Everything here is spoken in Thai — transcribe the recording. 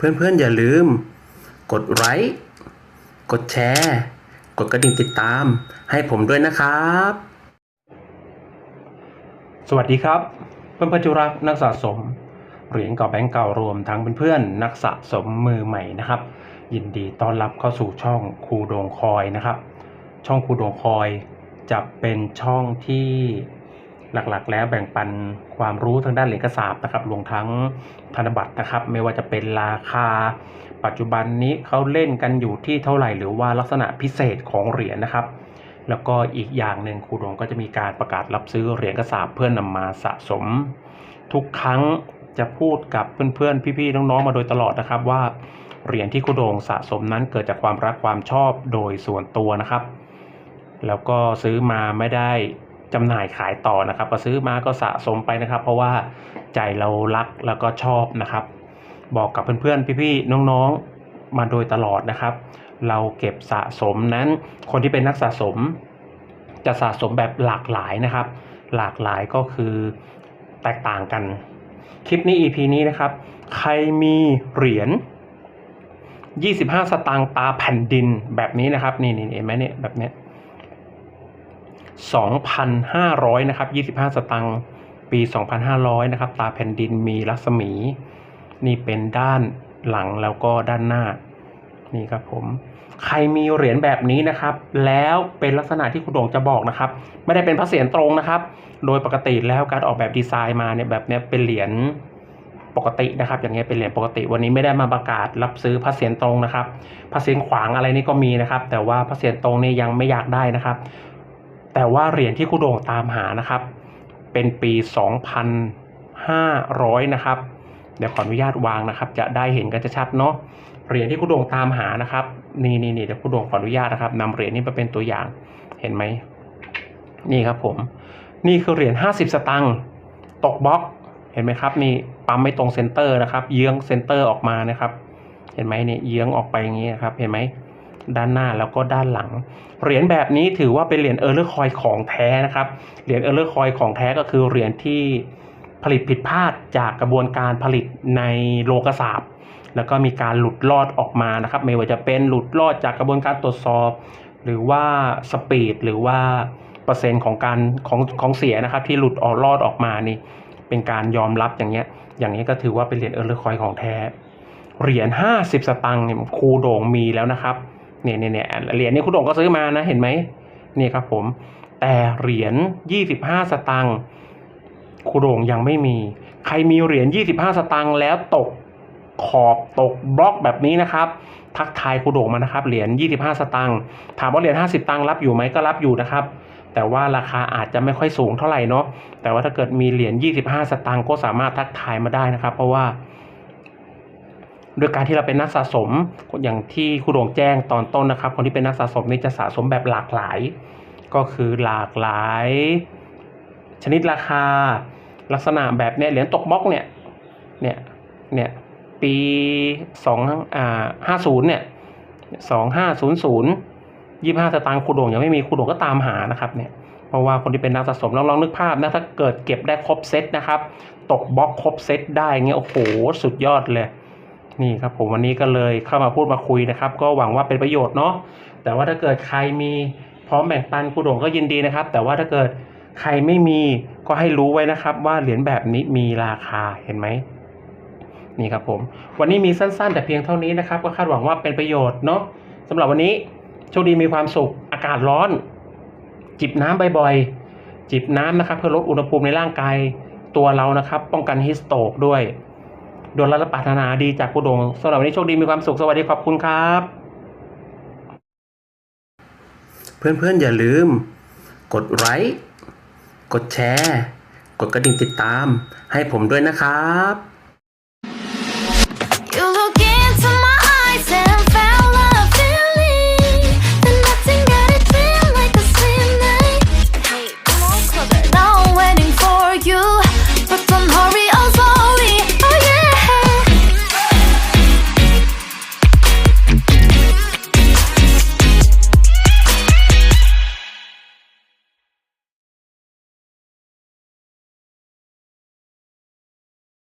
เพื่อนๆ อย่าลืม กดไลค์กดแชร์ กดกระดิ่งติดตาม ให้ผมด้วยนะครับ สวัสดีครับเพื่อนๆจุรักนักสะสมเหรียญเก่าแบงก์เก่ารวมทั้งเพื่อนๆนักสะสมมือใหม่นะครับ ยินดีต้อนรับเข้าสู่ช่องครูโดงคอยนะครับ ช่องครูโดงคอยจะเป็นช่องที่ หลักๆ แล้วแบ่งปันความรู้ทางด้านเหรียญกระสาบนะครับรวมทั้งธนบัตรนะครับ ไม่ว่าจะเป็นราคา ปัจจุบันนี้เขาเล่นกันอยู่ที่เท่าไหร่ หรือว่าลักษณะพิเศษของเหรียญนะครับ แล้วก็อีกอย่างหนึ่งครูโดงก็จะมีการประกาศรับซื้อเหรียญกระสาบเพื่อนนำมาสะสม ทุกครั้งจะพูดกับเพื่อนๆ พี่ๆ น้องๆ มาโดยตลอดนะครับว่าเหรียญที่ครูโดงสะสมนั้นเกิดจากความรักความชอบโดยส่วนตัวนะครับ แล้วก็ซื้อมาไม่ได้ จำหน่ายขายต่อนะครับ ก็ซื้อมาก็สะสมไปนะครับ เพราะว่าใจเรารักแล้วก็ชอบนะครับ บอกกับเพื่อนๆพี่ๆน้องๆมาโดยตลอดนะครับ เราเก็บสะสมนั้น คนที่เป็นนักสะสม จะสะสมแบบหลากหลายนะครับ หลากหลายก็คือแตกต่างกัน คลิปนี้ EP นี้นะครับ ใครมีเหรียญ25 สตางค์ตาแผ่นดินแบบนี้นะครับ นี่นี่เห็นไหมเนี่ยแบบเนี้ย 2,500นะครับ25 สตางค์ปี 2,500นะครับตาแผ่นดินมีรัศมี นี่เป็นด้านหลังแล้วก็ด้านหน้านี่ครับผมใครมีเหรียญแบบนี้นะครับ แล้วเป็นลักษณะที่คุณโด่งจะบอกนะครับ ไม่ได้เป็นพระเศียรตรงนะครับ โดยปกติแล้วการออกแบบดีไซน์มาเนี่ยแบบเนี้ยเป็นเหรียญปกตินะครับ อย่างเงี้ยเป็นเหรียญปกติ วันนี้ไม่ได้มาประกาศรับซื้อพระเศียรตรงนะครับพระเศียรขวางอะไรนี่ก็มีนะครับ แต่ว่าพระเศียรตรงนี่ยังไม่อยากได้นะครับ แต่ว่าเหรียญที่คุณโด่งตามหานะครับ เป็นปี 2,500 นะครับ เดี๋ยวขออนุญาตวางนะครับ จะได้เห็นกันชัดๆเนาะ เหรียญที่คุณโด่งตามหานะครับ นี่นี่นี่เดี๋ยวคุณโด่งขออนุญาตนะครับนำเหรียญนี้มาเป็นตัวอย่าง เห็นไหม นี่ครับผม นี่คือเหรียญ 50 สตังค์ ตกบล็อก เห็นไหมครับ นี่ปั๊มไม่ตรงเซนเตอร์นะครับ เยื้องเซนเตอร์ออกมานะครับ เห็นไหมเนี่ยเยื้องออกไปอย่างนี้นะครับ เห็นไหม ด้านหน้าแล้วก็ด้านหลัง เหรียญแบบนี้ถือว่าเป็นเหรียญเออร์เลอร์คอยของแท้นะครับ เหรียญเออร์เลอร์คอยของแท้ก็คือเหรียญที่ผลิตผิดพลาดจากกระบวนการผลิตในโลกสาบแล้วก็มีการหลุดรอดออกมานะครับ ไม่ว่าจะเป็นหลุดรอดจากกระบวนการตรวจสอบ หรือว่าสปีดหรือว่าเปอร์เซ็นต์ของการของของเสียนะครับ ที่หลุดออกรอดออกมานี่เป็นการยอมรับอย่างเงี้ย อย่างนี้ก็ถือว่าเป็นเหรียญเออร์เลอร์คอยของแท้ เหรียญ 50 สตังค์เนี่ยครูโด่งมีแล้วนะครับ เนี่ยเนี่ยเนี่ยเหรียญนี้ครูโด่งก็ซื้อมานะเห็นไหมนี่ครับผม แต่เหรียญ25 สตังค์ครูโด่งยังไม่มี ใครมีเหรียญ25 สตังค์แล้วตกขอบตกบล็อกแบบนี้นะครับ ทักทายครูโด่งมานะครับ เหรียญ25 สตังค์ถามว่าเหรียญ50 ตังค์รับอยู่ไหมก็รับอยู่นะครับแต่ว่าราคาอาจจะไม่ค่อยสูงเท่าไหร่เนาะแต่ว่าถ้าเกิดมีเหรียญ25 สตังค์ก็สามารถทักทายมาได้นะครับ เพราะว่า โดยการที่เราเป็นนักสะสมอย่างที่ครูโด่งแจ้งตอนต้นนะครับ คนที่เป็นนักสะสมนี่จะสะสมแบบหลากหลาย ก็คือหลากหลาย ชนิดราคา ลักษณะแบบเนี้ยเหรียญตกบล็อกเนี่ยเนี่ยเนี่ยปีสองอ่าห้าศูนย์เนี่ยสองห้าศูนย์ศูนย์ยี่ห้าสตางค์ครูโด่งยังไม่มีครูโด่งก็ตามหานะครับเนี่ยเพราะว่าคนที่เป็นนักสะสมลองลองนึกภาพนะถ้าเกิดเก็บได้ครบเซตนะครับ ตกบล็อกครบเซตได้เงี้ยโอ้โหสุดยอดเลย นี่ครับผมวันนี้ก็เลยเข้ามาพูดมาคุยนะครับ ก็หวังว่าเป็นประโยชน์เนาะแต่ว่าถ้าเกิดใครมีพร้อมแบ่งปันครูโด่งก็ยินดีนะครับ แต่ว่าถ้าเกิดใครไม่มีก็ให้รู้ไว้นะครับ ว่าเหรียญแบบนี้มีราคาเห็นไหมนี่ครับผม วันนี้มีสั้นๆ แต่เพียงเท่านี้นะครับ ก็คาดหวังว่าเป็นประโยชน์เนาะสำหรับวันนี้โชคดีมีความสุขอากาศร้อน จิบน้ำบ่อยๆจิบน้ำนะครับ เพื่อลดอุณหภูมิในร่างกายตัวเรานะครับ ป้องกันฮิสโตกด้วย โดนรัตปรารถนาดีจากผู้ดงสำหรับวันนี้โชคดีมีความสุขสวัสดีขอบคุณครับ เพื่อนๆ อย่าลืม กดไลค์กดแชร์ กดกระดิ่งติดตาม ให้ผมด้วยนะครับ